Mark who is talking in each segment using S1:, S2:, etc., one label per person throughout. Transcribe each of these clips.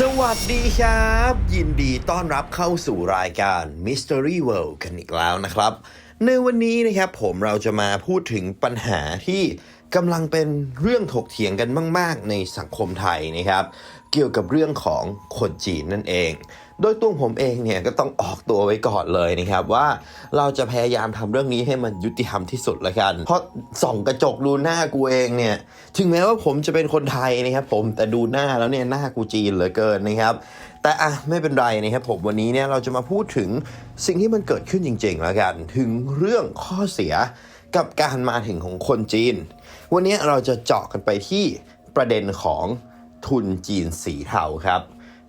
S1: สวัสดีครับ ยินดีต้อนรับเข้าสู่รายการ Mystery World กันอีกแล้วนะครับ ในวันนี้นะครับผมเราจะมาพูดถึงปัญหาที่กำลังเป็นเรื่องถกเถียงกันมาก ๆ ในสังคมไทยนะครับ เกี่ยวกับเรื่องของคนจีนนั่นเอง โดยตัวผมเองเนี่ยก็ต้องออกตัวไว้ก่อนเลยนะครับว่าเราจะพยายามทำเรื่องนี้ให้มันยุติธรรมที่สุดละกัน เพราะส่องกระจกดูหน้ากูเองเนี่ยถึงแม้ว่าผมจะเป็นคนไทยนะครับผมแต่ดูหน้าแล้วเนี่ยหน้ากูจีนเหลือเกินนะครับแต่อะไม่เป็นไรนะครับผมวันนี้เนี่ยเราจะมาพูดถึงสิ่งที่มันเกิดขึ้นจริงๆแล้วกัน ถึงเรื่องข้อเสียกับการมาถึงของคนจีน วันนี้เราจะเจาะกันไปที่ประเด็นของ ทุนจีนสีเทาครับ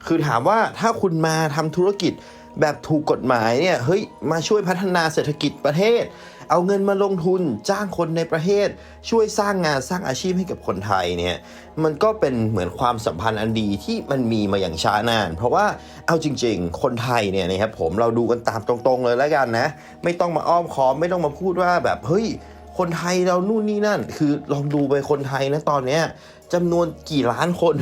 S1: คือถามว่าถ้าคุณมาทำธุรกิจแบบถูกกฎหมายเนี่ยเฮ้ยมาช่วยพัฒนาเศรษฐกิจประเทศ เอาเงินมาลงทุนจ้างคนในประเทศ ช่วยสร้างงานสร้างอาชีพให้กับคนไทยเนี่ยมันก็เป็นเหมือนความสัมพันธ์อันดีที่มันมีมาอย่างช้านาน เพราะว่าเอาจริง ๆ คนไทยเนี่ยนะครับผมเราดูกันตามตรงๆเลยแล้วกันนะ ไม่ต้องมาอ้อมค้อมไม่ต้องมาพูดว่าแบบเฮ้ยคนไทยเรานู่นนี่นั่น คือลองดูไปคนไทยนะตอนเนี้ยจำนวนกี่ล้านคน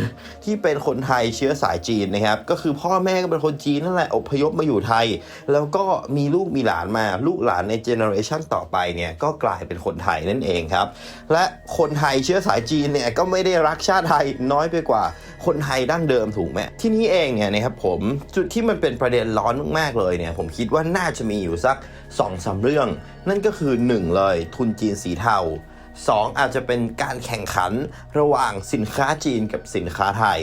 S1: ที่เป็นคนไทยเชื้อสายจีนนะครับ ก็คือพ่อแม่ก็เป็นคนจีนนั่นแหละอพยพมาอยู่ไทย แล้วก็มีลูกมีหลานมาลูกหลานในเจเนอเรชันต่อไปเนี่ยก็กลายเป็นคนไทยนั่นเองครับ และคนไทยเชื้อสายจีนเนี่ยก็ไม่ได้รักชาติไทยน้อยไปกว่าคนไทยดั้งเดิมถูกไหมที่นี้เองเนี่ยนะครับผมจุดที่มันเป็นประเด็นร้อนมากๆเลยเนี่ยผมคิดว่าน่าจะมีอยู่สัก2อสาเรื่อง นั่นก็คือ 1 เลยทุนจีนสีเทา 2 อาจจะเป็นการแข่งขันระหว่างสินค้าจีนกับสินค้าไทย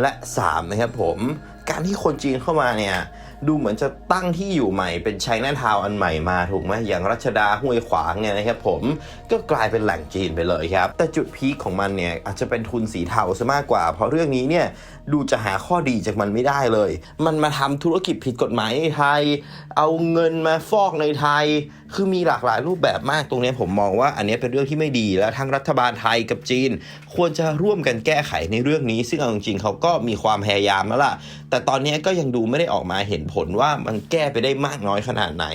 S1: และ 3 นะครับผม การที่คนจีนเข้ามาเนี่ย ดูเหมือนจะตั้งที่อยู่ใหม่เป็นไชน่าทาวอันใหม่มาถูกไหมอย่างรัชดาห้วยขวางเนี่ยนะครับผมก็กลายเป็นแหล่งจีนไปเลยครับ แต่จุดพีคของมันเนี่ยอาจจะเป็นทุนสีเทาซะมากกว่า เพราะเรื่องนี้เนี่ยดูจะหาข้อดีจากมันไม่ได้เลย มันมาทำธุรกิจผิดกฎหมายในไทย เอาเงินมาฟอกในไทยคือมีหลากหลายรูปแบบมากตรงนี้ผมมองว่าอันนี้เป็นเรื่องที่ไม่ดี และทั้งรัฐบาลไทยกับจีน ควรจะร่วมกันแก้ไขในเรื่องนี้ ซึ่งเอาจริงๆเขาก็มีความพยายามแล้วล่ะ แต่ตอนนี้ก็ยังดูไม่ได้ออกมาเห็นผลว่ามันแก้ไปได้มากน้อยขนาดไหน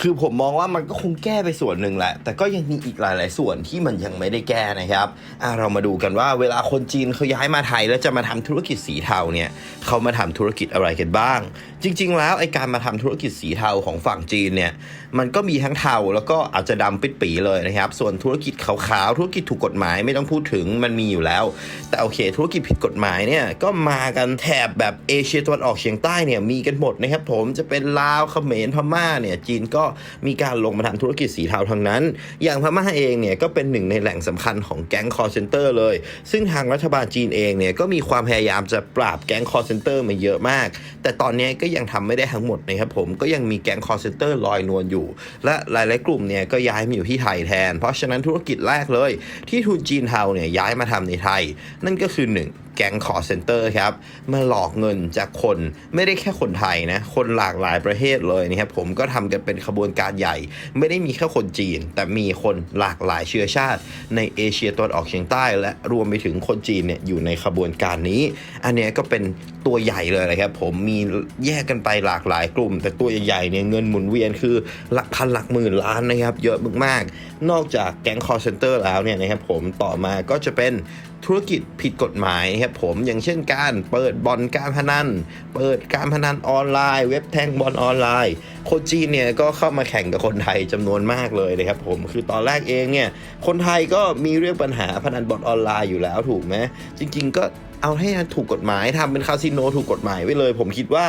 S1: คือผมมองว่ามันก็คงแก้ไปส่วนหนึ่งแหละ แต่ก็ยังมีอีกหลาย ๆ ส่วนที่มันยังไม่ได้แก้นะครับอะเรามาดูกันว่าเวลาคนจีนเขาย้ายมาไทยแล้วจะมาทำธุรกิจสีเทาเนี่ยเขามาทำธุรกิจอะไรกันบ้าง จริง ๆ แล้วไอการมาทำธุรกิจสีเทาของฝั่งจีนเนี่ยมันก็มีทั้งเทาแล้วก็อาจจะดำปิดปีเลยนะครับ ส่วนธุรกิจขาวๆธุรกิจถูกกฎหมายไม่ต้องพูดถึงมันมีอยู่แล้ว แต่โอเค ธุรกิจผิดกฎหมายเนี่ยก็มากันแถบแบบเอเชียตะวันออกเฉียงใต้เนี่ยมีกันหมดนะครับผมจะเป็นลาวเขมรพม่าเนี่ยจีนก็มีการลงมาทำธุรกิจสีเทาทั้งนั้น อย่างพม่าเองเนี่ยก็เป็นหนึ่งในแหล่งสำคัญของแก๊งคอร์เซนเตอร์เลย ซึ่งทางรัฐบาลจีนเองเนี่ยก็มีความพยายามจะปราบแก๊งคอร์เซนเตอร์มาเยอะมาก แต่ตอนนี้ก็ยังทำไม่ได้ทั้งหมดนะครับผมก็ยังมีแก๊งคอร์เซนเตอร์ลอยนวลอยู่ และหลายๆกลุ่มเนี่ยก็ย้ายมาอยู่ที่ไทยแทน เพราะฉะนั้นธุรกิจแรกเลย ที่ทุนจีนเทาเนี่ยย้ายมาทำในไทย นั่นก็คือ 1 แก๊งคอร์เซนเตอร์ครับมาหลอกเงินจากคนไม่ได้แค่คนไทยนะคนหลากหลายประเทศเลยนะครับผมก็ทำกันเป็นขบวนการใหญ่ ไม่ได้มีแค่คนจีน แต่มีคนหลากหลายเชื้อชาติ ในเอเชียตะวันออกเฉียงใต้ และรวมไปถึงคนจีนเนี่ยอยู่ในขบวนการนี้ อันนี้ก็เป็นตัวใหญ่เลยนะครับผมมีแยกกันไปหลากหลายกลุ่ม แต่ตัวใหญ่ๆเนี่ยเงินหมุนเวียนคือหลักพันหลักหมื่นล้านนะครับเยอะมากๆ นอกจากแก๊งคอร์เซนเตอร์แล้วเนี่ยนะครับผมต่อมาก็จะเป็นธุรกิจผิดกฎหมายครับผมอย่างเช่นการเปิดบ่อนการพนัน เปิดการพนันออนไลน์ เว็บแทงบอลออนไลน์ คนจีนเนี่ยก็เข้ามาแข่งกับคนไทยจำนวนมากเลยนะครับผมคือตอนแรกเองเนี่ยคนไทยก็มีเรื่องปัญหาพนันบอลออนไลน์อยู่แล้วถูกไหมจริง ๆ ก็ เอาให้ถูกกฎหมายทำเป็นคาสิโนถูกกฎหมายไว้เลย ผมคิดว่า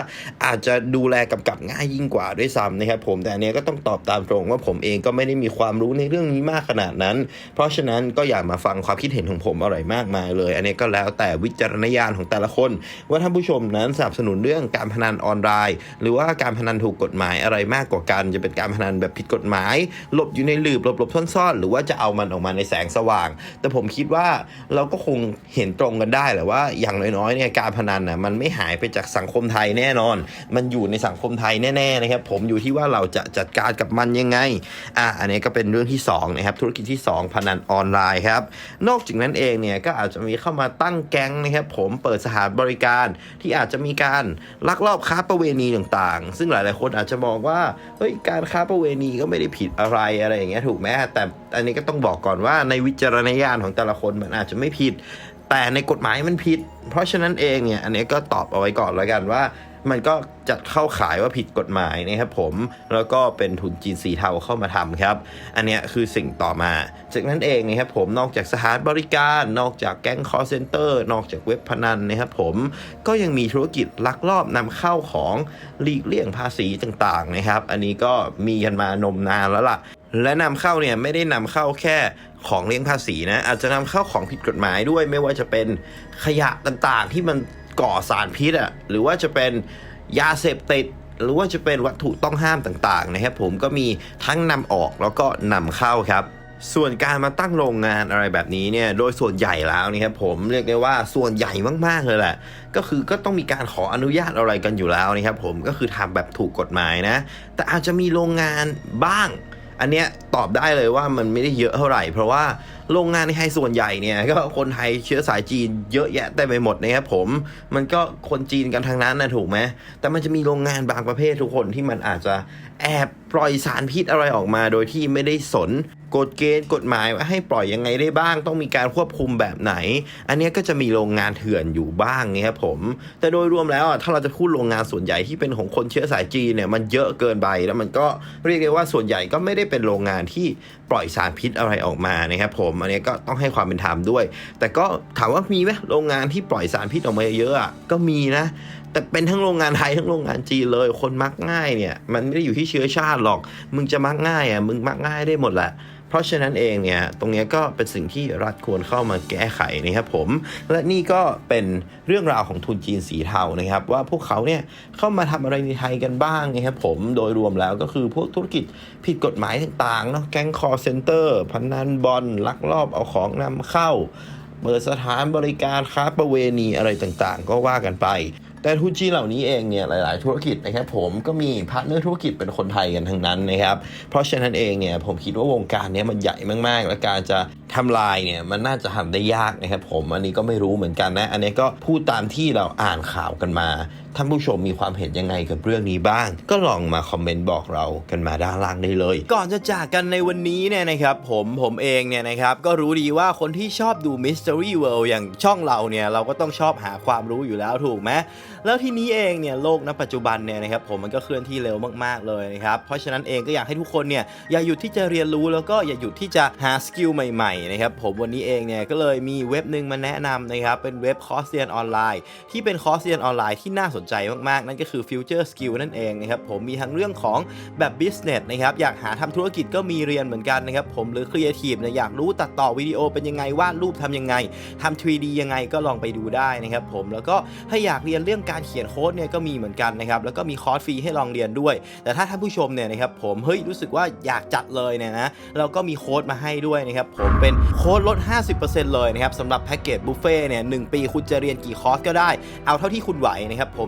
S1: อาจจะดูแลกำกับง่ายยิ่งกว่าด้วยซ้ำนะครับผมแต่อันเนี้ยก็ต้องตอบตามตรงว่าผมเองก็ไม่ได้มีความรู้ในเรื่องนี้มากขนาดนั้น เพราะฉะนั้นก็อย่ามาฟังความคิดเห็นของผมอะไรมากมายเลย อันนี้ก็แล้วแต่วิจารณญาณของแต่ละคน ว่าท่านผู้ชมนั้นสนับสนุนเรื่องการพนันออนไลน์ หรือว่าการพนันถูกกฎหมายอะไรมากกว่ากัน จะเป็นการพนันแบบผิดกฎหมาย หลบอยู่ในหลืบหลบหลบซ่อนๆหรือว่าจะเอามันออกมาในแสงสว่าง แต่ผมคิดว่าเราก็คงเห็นตรงกันได้แหละว่าอย่างน้อยๆเนี่ยการพนันน่ะมันไม่หายไปจากสังคมไทยแน่นอน มันอยู่ในสังคมไทยแน่ๆนะครับผมอยู่ที่ว่าเราจะจัดการกับมันยังไงอะอันนี้ก็เป็นเรื่องที่สองนะครับธุรกิจที่สองพนันออนไลน์ครับนอกจากนั้นเองเนี่ยก็อาจจะมีเข้ามาตั้งแก๊งนะครับผมเปิดสถานบริการที่อาจจะมีการลักลอบค้าประเวณีต่างๆ ซึ่งหลายๆคนอาจจะมองว่าเฮ้ยการค้าประเวณีก็ไม่ได้ผิดอะไรอะไรอย่างเงี้ยถูกไหมแต่อันนี้ก็ต้องบอกก่อนว่าในวิจารณญาณของแต่ละคนมันอาจจะไม่ผิด แต่ในกฎหมายมันผิด เพราะฉะนั้นเองเนี่ย อันนี้ก็ตอบเอาไว้ก่อนแล้วกันว่า มันก็จะเข้าขายว่าผิดกฎหมายนะครับผม แล้วก็เป็นทุนจีนสีเทาเข้ามาทำครับ อันเนี้ยคือสิ่งต่อมา จากนั้นเองนะครับผมนอกจากสถานบริการ นอกจากแก๊งคอร์เซนเตอร์ นอกจากเว็บพนันนะครับผมก็ยังมีธุรกิจลักลอบนำเข้าของหลีกเลี่ยงภาษีต่างๆนะครับ อันนี้ก็มีกันมานมนานแล้วล่ะและนำเข้าเนี่ยไม่ได้นำเข้าแค่ของเลี่ยงภาษีนะอาจจะนำเข้าของผิดกฎหมายด้วย ไม่ว่าจะเป็นขยะต่างๆ ที่มัน ก่อสารพิษอะหรือว่าจะเป็นยาเสพติด หรือว่าจะเป็นวัตถุต้องห้ามต่างๆนะครับผมก็มีทั้งนำออกแล้วก็นำเข้าครับส่วนการมาตั้งโรงงานอะไรแบบนี้เนี่ยโดยส่วนใหญ่แล้วนะครับผมเรียกได้ว่าส่วนใหญ่มากๆเลยแหละ ก็คือก็ต้องมีการขออนุญาตอะไรกันอยู่แล้วนะครับผมก็คือทำแบบถูกกฎหมายนะ แต่อาจจะมีโรงงานบ้าง อันเนี้ยตอบได้เลยว่ามันไม่ได้เยอะเท่าไหร่ เพราะว่าโรงงานที่ให้ส่วนใหญ่เนี่ยก็คนไทยเชื้อสายจีนเยอะแยะเต็มไปหมดนะครับผม มันก็คนจีนกันทางนั้นนะถูกไหมแต่มันจะมีโรงงานบางประเภททุกคนที่มันอาจจะแอบปล่อยสารพิษอะไรออกมา โดยที่ไม่ได้สน กฎเกณฑ์กฎหมายว่าให้ปล่อยยังไงได้บ้าง ต้องมีการควบคุมแบบไหน อันนี้ก็จะมีโรงงานเถื่อนอยู่บ้างนะครับผม แต่โดยรวมแล้วถ้าเราจะพูดโรงงานส่วนใหญ่ที่เป็นของคนเชื้อสายจีนเนี่ยมันเยอะเกินไปแล้วมันก็เรียกได้ว่าส่วนใหญ่ก็ไม่ได้เป็นโรงงานที่ปล่อยสารพิษอะไรออกมานะครับผมอันนี้ก็ต้องให้ความเป็นธรรมด้วย แต่ก็ถามว่ามีไหมโรงงานที่ปล่อยสารพิษออกมาเยอะก็มีนะแต่เป็นทั้งโรงงานไทยทั้งโรงงานจีนเลย คนมักง่ายเนี่ย มันไม่ได้อยู่ที่เชื้อชาติหรอก มึงจะมักง่ายอะมึงมักง่ายได้หมดแหละ ราะฉะนั้นเองเนี่ยตรงนี้ก็เป็นสิ่งที่รัฐควรเข้ามาแก้ไขนะครับผม และนี่ก็เป็นเรื่องราวของทุนจีนสีเทานะครับ ว่าพวกเขาเนี่ยเข้ามาทำอะไรในไทยกันบ้างนะครับผมโดยรวมแล้วก็คือพวกธุรกิจผิดกฎหมายต่างๆเนาะแก๊งคอร์เซนเตอร์พนันบอลลักลอบเอาของนำเข้าเปิดสถานบริการค้าประเวณีอะไรต่างๆ ก็ว่ากันไป แต่ทุนจีนเหล่านี้เองเนี่ยหลายๆ ธุรกิจนะครับผมก็มีพาร์ทเนอร์ธุรกิจเป็นคนไทยกันทั้งนั้นนะครับเพราะฉะนั้นเองเนี่ยผมคิดว่าวงการนี้มันใหญ่มากๆ และการจะทำลายเนี่ยมันน่าจะทำได้ยากนะครับผมอันนี้ก็ไม่รู้เหมือนกันนะ อันนี้ก็พูดตามที่เราอ่านข่าวกันมา ท่านผู้ชมมีความเห็นยังไงกับเรื่องนี้บ้าง ก็ลองมาคอมเมนต์บอกเรากันมาด้านล่างได้เลย ก่อนจะจากกันในวันนี้เนี่ยนะครับผมผมเองเนี่ยนะครับก็รู้ดีว่าคนที่ชอบดู Mystery World อย่างช่องเราเนี่ยเราก็ต้องชอบหาความรู้อยู่แล้วถูกไหมแล้วทีนี้เองเนี่ยโลกณปัจจุบันเนี่ยนะครับผมมันก็เคลื่อนที่เร็วมากๆเลยนะครับเพราะฉะนั้นเองก็อยากให้ทุกคนเนี่ยอย่าหยุดที่จะเรียนรู้แล้วก็อย่าหยุดที่จะหาสกิลใหม่ๆนะครับผมวันนี้เองเนี่ยก็เลยมีเว็บหนึ่งมาแนะนำนะครับเป็นเว็บคอร์สเรียนออนไลน์ ที่เป็นคอร์สเรียนออนไลน์ที่น่าสนใจมากๆ นั่นก็คือ Future Skill นั่นเองนะครับผมมีทั้งเรื่องของแบบ Business นะครับอยากหาทำธุรกิจก็มีเรียนเหมือนกันนะครับผมหรือ Creative เนี่ยอยากรู้ตัดต่อวิดีโอเป็นยังไงวาดรูปทำยังไงทำ 3D ยังไงก็ลองไปดูได้นะครับผมแล้วก็ถ้าอยากเรียนเรื่องการเขียนโค้ดเนี่ยก็มีเหมือนกันนะครับแล้วก็มีคอร์สฟรีให้ลองเรียนด้วย แต่ถ้าท่านผู้ชมเนี่ยนะครับผมเฮ้ยรู้สึกว่าอยากจัดเลยเนี่ยนะเราก็มีโค้ดมาให้ด้วยนะครับผมเป็นโค้ดลด 50%เลยนะครับสำหรับแพ็กเกจบุฟเฟ่เนี่ยหปี คุณจะเรียนกี่คอร์สก็ได้ เอาเท่าที่คุณไหวนะครับผม